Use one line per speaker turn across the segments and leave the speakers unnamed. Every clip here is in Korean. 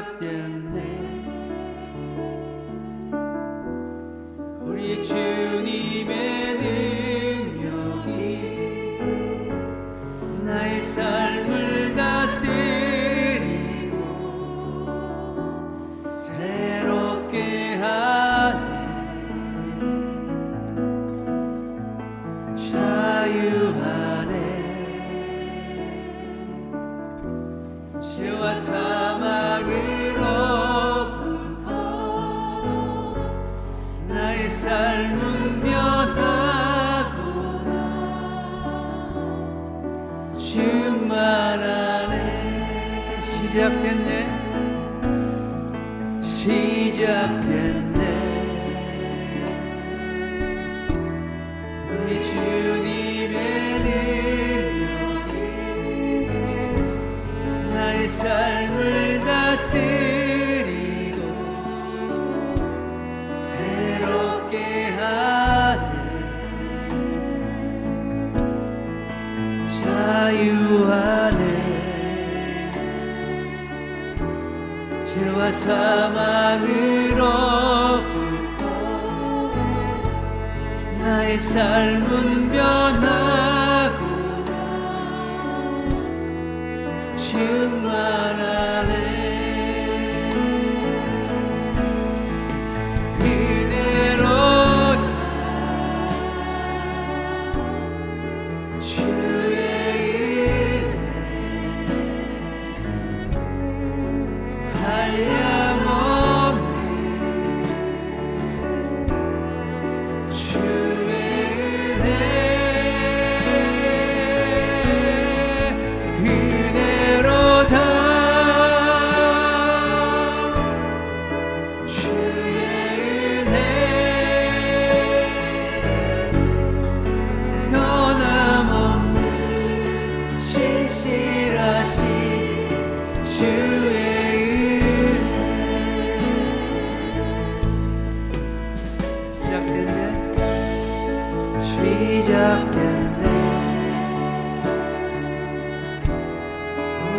시작 자유하네. 죄와 사망으로부터 나의 삶은 변하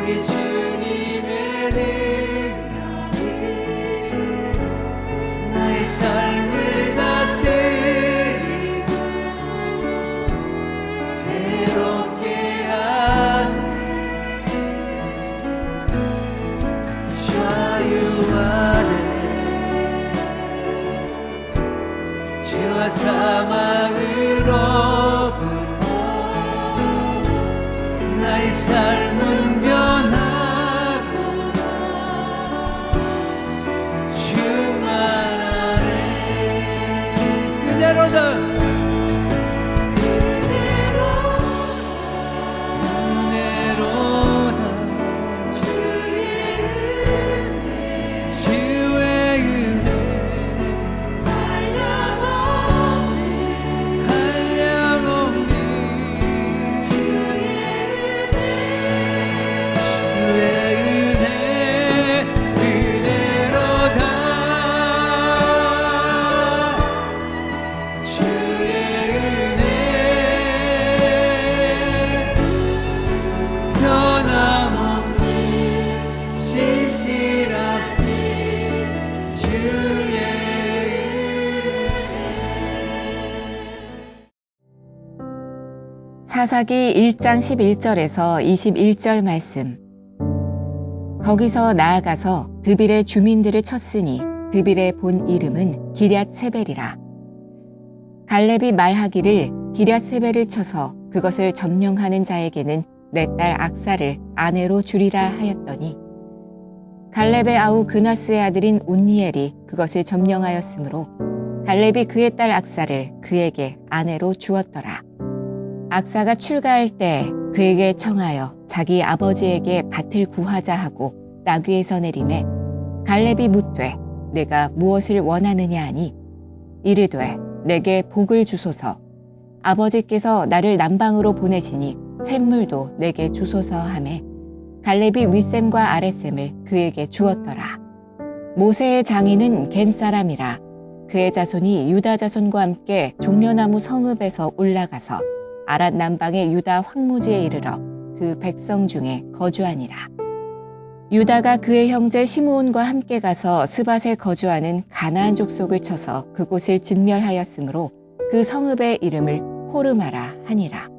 우리 주님의 능
사사기 1장 11절에서 21절 말씀. 거기서 나아가서 드빌의 주민들을 쳤으니 드빌의 본 이름은 기럇 세벨이라. 갈렙이 말하기를 기럇 세벨을 쳐서 그것을 점령하는 자에게는 내 딸 악사를 아내로 주리라 하였더니 갈렙의 아우 그나스의 아들인 온니엘이 그것을 점령하였으므로 갈렙이 그의 딸 악사를 그에게 아내로 주었더라. 악사가 출가할 때 그에게 청하여 자기 아버지에게 밭을 구하자 하고 나귀에서 내림에 갈렙이 묻되 내가 무엇을 원하느냐 하니 이르되 내게 복을 주소서 아버지께서 나를 남방으로 보내시니 샘물도 내게 주소서 하매 갈렙이 윗샘과 아랫샘을 그에게 주었더라 모세의 장인은 겐 사람이라 그의 자손이 유다 자손과 함께 종려나무 성읍에서 올라가서 아랏 남방의 유다 황무지에 이르러 그 백성 중에 거주하니라. 유다가 그의 형제 시므온과 함께 가서 스밧에 거주하는 가나안 족속을 쳐서 그곳을 진멸하였으므로 그 성읍의 이름을 호르마라 하니라.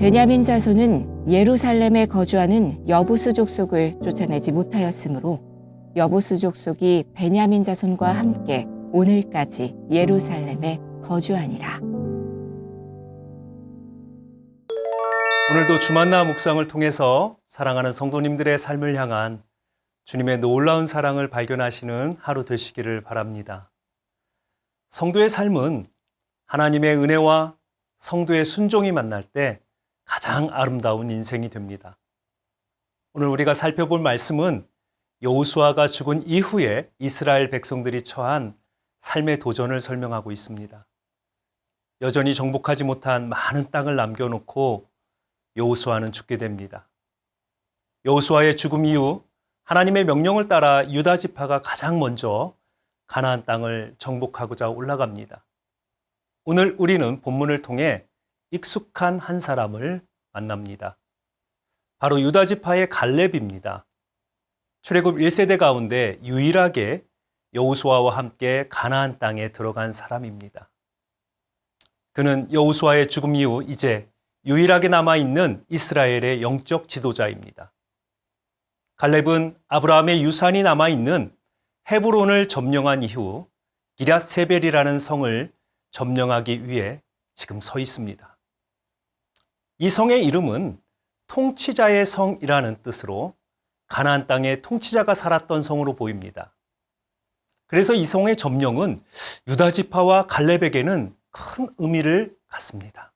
베냐민 자손은 예루살렘에 거주하는 여부스 족속을 쫓아내지 못하였으므로 여부스 족속이 베냐민 자손과 함께 오늘까지 예루살렘에 거주하니라.
오늘도 주만나 묵상을 통해서 사랑하는 성도님들의 삶을 향한 주님의 놀라운 사랑을 발견하시는 하루 되시기를 바랍니다. 성도의 삶은 하나님의 은혜와 성도의 순종이 만날 때 가장 아름다운 인생이 됩니다. 오늘 우리가 살펴볼 말씀은 여호수아가 죽은 이후에 이스라엘 백성들이 처한 삶의 도전을 설명하고 있습니다. 여전히 정복하지 못한 많은 땅을 남겨놓고 여호수아는 죽게 됩니다. 여호수아의 죽음 이후 하나님의 명령을 따라 유다 지파가 가장 먼저 가나안 땅을 정복하고자 올라갑니다. 오늘 우리는 본문을 통해 익숙한 한 사람을 만납니다. 바로 유다 지파의 갈렙입니다. 출애굽 1세대 가운데 유일하게 여호수아와 함께 가나안 땅에 들어간 사람입니다. 그는 여호수아의 죽음 이후 이제 유일하게 남아 있는 이스라엘의 영적 지도자입니다. 갈렙은 아브라함의 유산이 남아 있는 헤브론을 점령한 이후 기럇 세벨이라는 성을 점령하기 위해 지금 서 있습니다. 이 성의 이름은 통치자의 성이라는 뜻으로 가나안 땅에 통치자가 살았던 성으로 보입니다. 그래서 이 성의 점령은 유다 지파와 갈렙에게는 큰 의미를 갖습니다.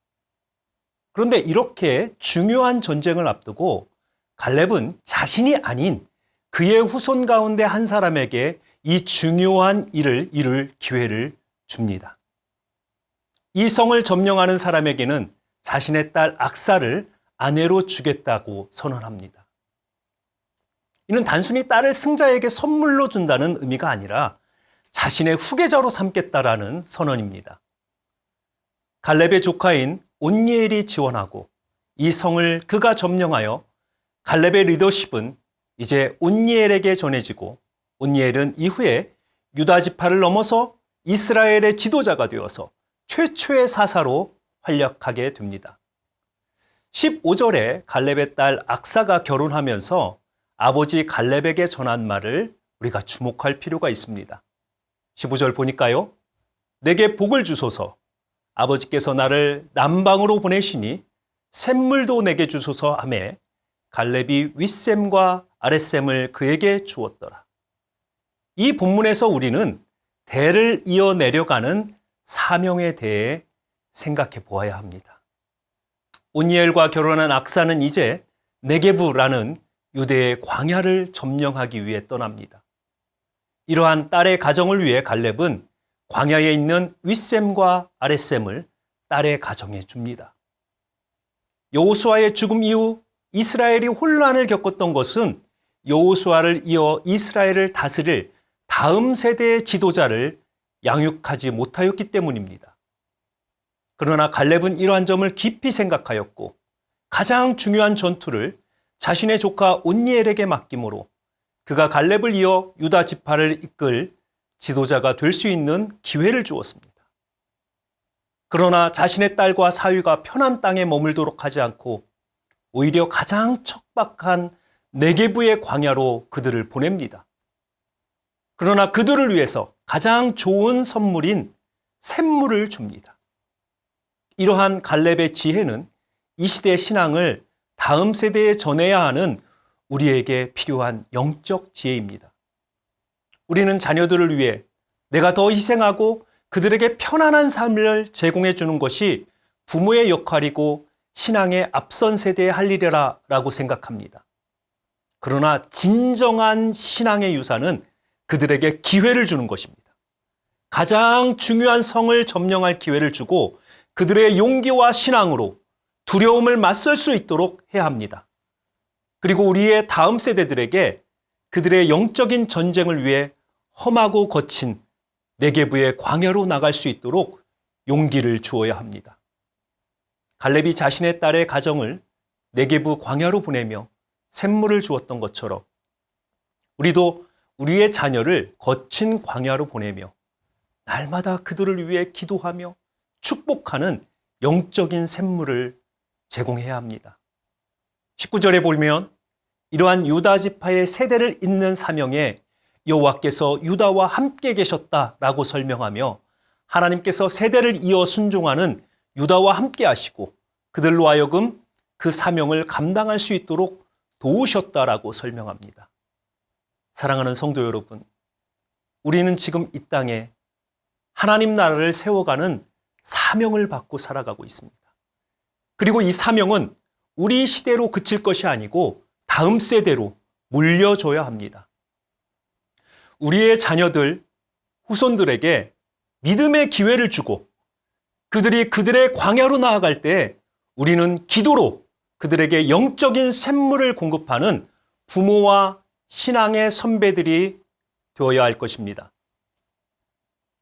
그런데 이렇게 중요한 전쟁을 앞두고 갈렙은 자신이 아닌 그의 후손 가운데 한 사람에게 이 중요한 일을 이룰 기회를 줍니다. 이 성을 점령하는 사람에게는 자신의 딸 악사를 아내로 주겠다고 선언합니다. 이는 단순히 딸을 승자에게 선물로 준다는 의미가 아니라 자신의 후계자로 삼겠다라는 선언입니다. 갈렙의 조카인 온니엘이 지원하고 이 성을 그가 점령하여 갈렙의 리더십은 이제 온니엘에게 전해지고 온니엘은 이후에 유다 지파를 넘어서 이스라엘의 지도자가 되어서 최초의 사사로 활약하게 됩니다. 15절에 갈렙의 딸 악사가 결혼하면서 아버지 갈렙에게 전한 말을 우리가 주목할 필요가 있습니다. 15절 보니까요. 내게 복을 주소서. 아버지께서 나를 남방으로 보내시니 샘물도 내게 주소서 하매 갈렙이 윗샘과 아랫샘을 그에게 주었더라. 이 본문에서 우리는 대를 이어 내려가는 사명에 대해 생각해 보아야 합니다. 오니엘과 결혼한 악사는 이제 네게부라는 유대의 광야를 점령하기 위해 떠납니다. 이러한 딸의 가정을 위해 갈렙은 광야에 있는 윗샘과 아랫샘을 딸의 가정에 줍니다. 여호수아의 죽음 이후 이스라엘이 혼란을 겪었던 것은 여호수아를 이어 이스라엘을 다스릴 다음 세대의 지도자를 양육하지 못하였기 때문입니다. 그러나 갈렙은 이러한 점을 깊이 생각하였고 가장 중요한 전투를 자신의 조카 온니엘에게 맡김으로 그가 갈렙을 이어 유다 지파를 이끌 지도자가 될 수 있는 기회를 주었습니다. 그러나 자신의 딸과 사위가 편한 땅에 머물도록 하지 않고 오히려 가장 척박한 네게부의 광야로 그들을 보냅니다. 그러나 그들을 위해서 가장 좋은 선물인 샘물을 줍니다. 이러한 갈렙의 지혜는 이 시대의 신앙을 다음 세대에 전해야 하는 우리에게 필요한 영적 지혜입니다. 우리는 자녀들을 위해 내가 더 희생하고 그들에게 편안한 삶을 제공해 주는 것이 부모의 역할이고 신앙의 앞선 세대의 할 일이라 라고 생각합니다. 그러나 진정한 신앙의 유산은 그들에게 기회를 주는 것입니다. 가장 중요한 성을 점령할 기회를 주고 그들의 용기와 신앙으로 두려움을 맞설 수 있도록 해야 합니다. 그리고 우리의 다음 세대들에게 그들의 영적인 전쟁을 위해 험하고 거친 내게부의 광야로 나갈 수 있도록 용기를 주어야 합니다. 갈렙이 자신의 딸의 가정을 내게부 광야로 보내며 샘물을 주었던 것처럼 우리도 우리의 자녀를 거친 광야로 보내며 날마다 그들을 위해 기도하며 축복하는 영적인 샘물을 제공해야 합니다. 19절에 보면 이러한 유다 지파의 세대를 잇는 사명에 여호와께서 유다와 함께 계셨다라고 설명하며 하나님께서 세대를 이어 순종하는 유다와 함께 하시고 그들로 하여금 그 사명을 감당할 수 있도록 도우셨다라고 설명합니다. 사랑하는 성도 여러분, 우리는 지금 이 땅에 하나님 나라를 세워가는 사명을 받고 살아가고 있습니다. 그리고 이 사명은 우리 시대로 그칠 것이 아니고 다음 세대로 물려줘야 합니다. 우리의 자녀들, 후손들에게 믿음의 기회를 주고 그들이 그들의 광야로 나아갈 때 우리는 기도로 그들에게 영적인 샘물을 공급하는 부모와 신앙의 선배들이 되어야 할 것입니다.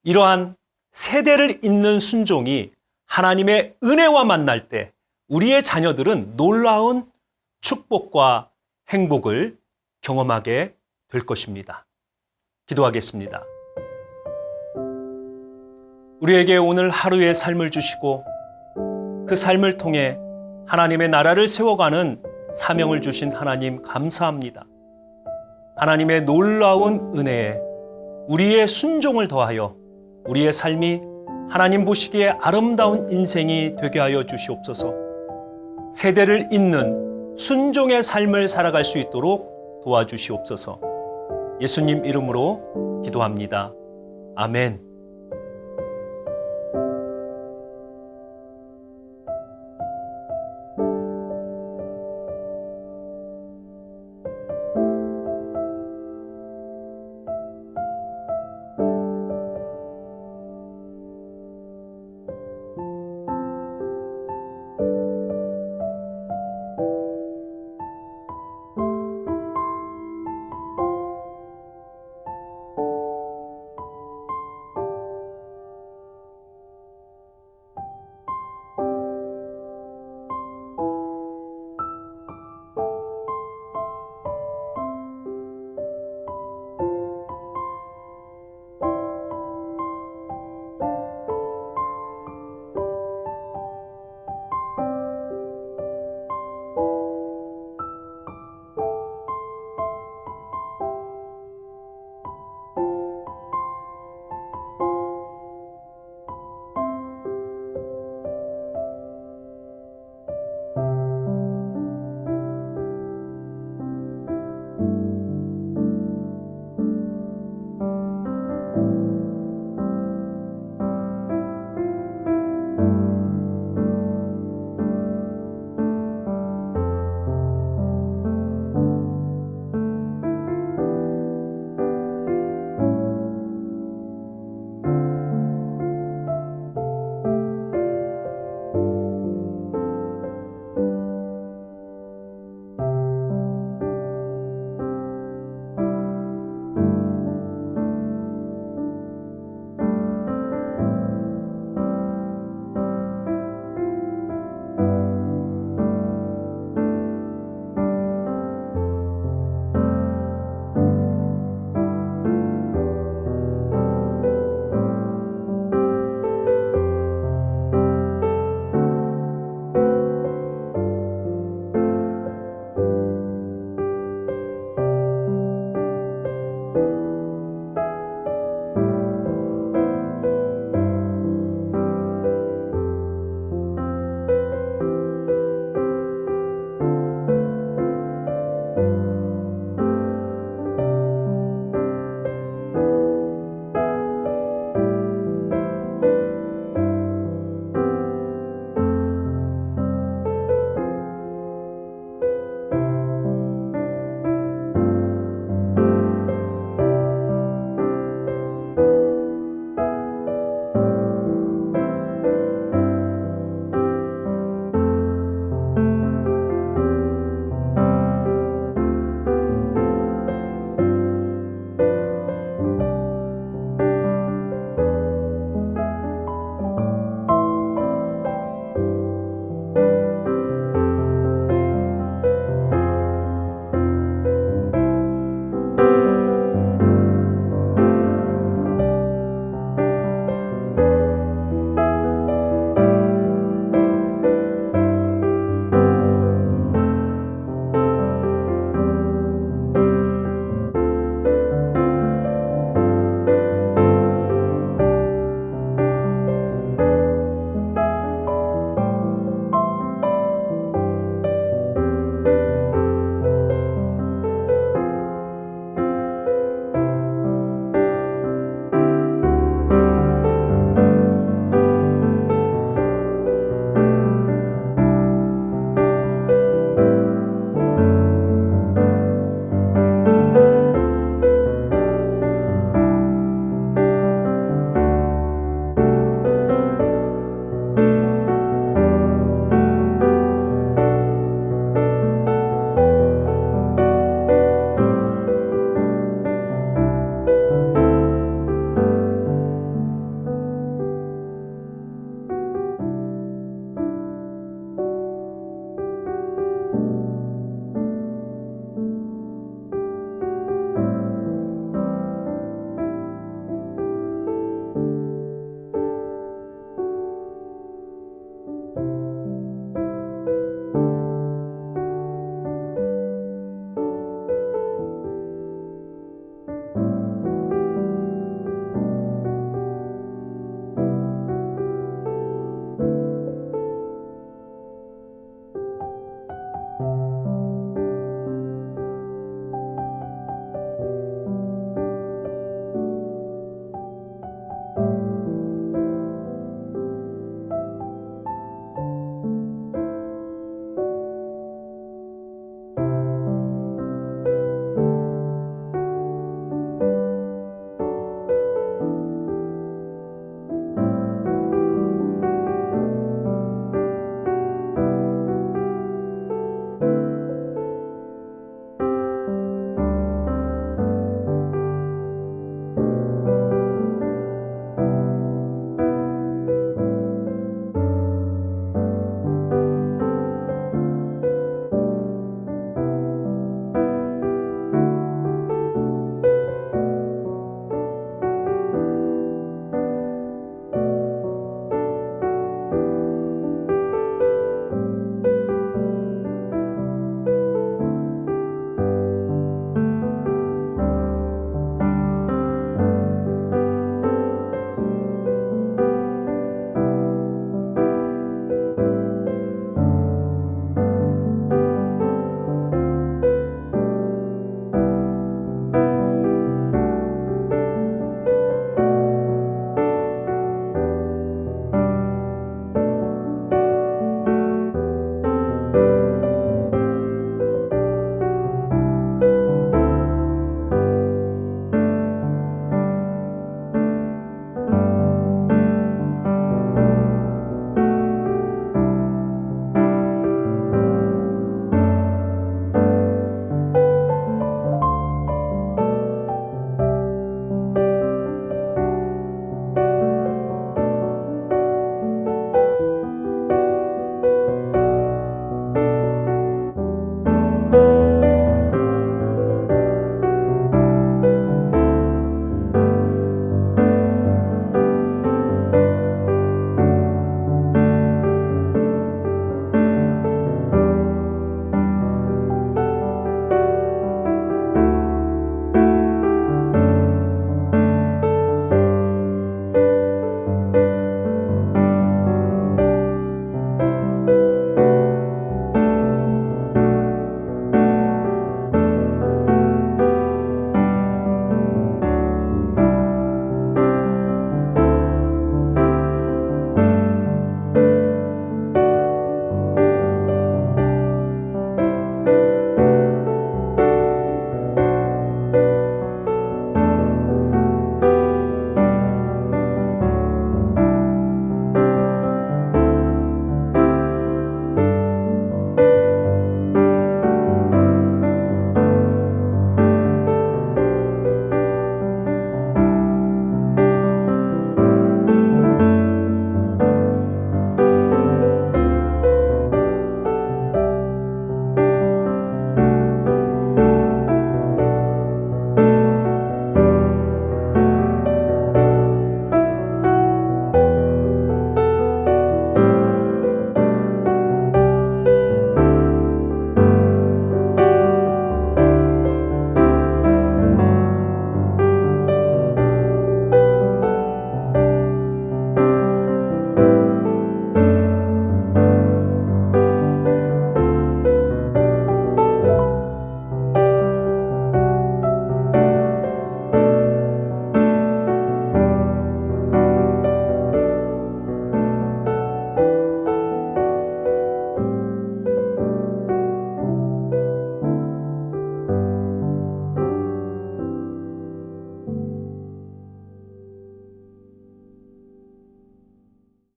이러한 세대를 잇는 순종이 하나님의 은혜와 만날 때 우리의 자녀들은 놀라운 축복과 행복을 경험하게 될 것입니다. 기도하겠습니다. 우리에게 오늘 하루의 삶을 주시고 그 삶을 통해 하나님의 나라를 세워가는 사명을 주신 하나님 감사합니다. 하나님의 놀라운 은혜에 우리의 순종을 더하여 우리의 삶이 하나님 보시기에 아름다운 인생이 되게 하여 주시옵소서. 세대를 잇는 순종의 삶을 살아갈 수 있도록 도와주시옵소서. 예수님 이름으로 기도합니다. 아멘.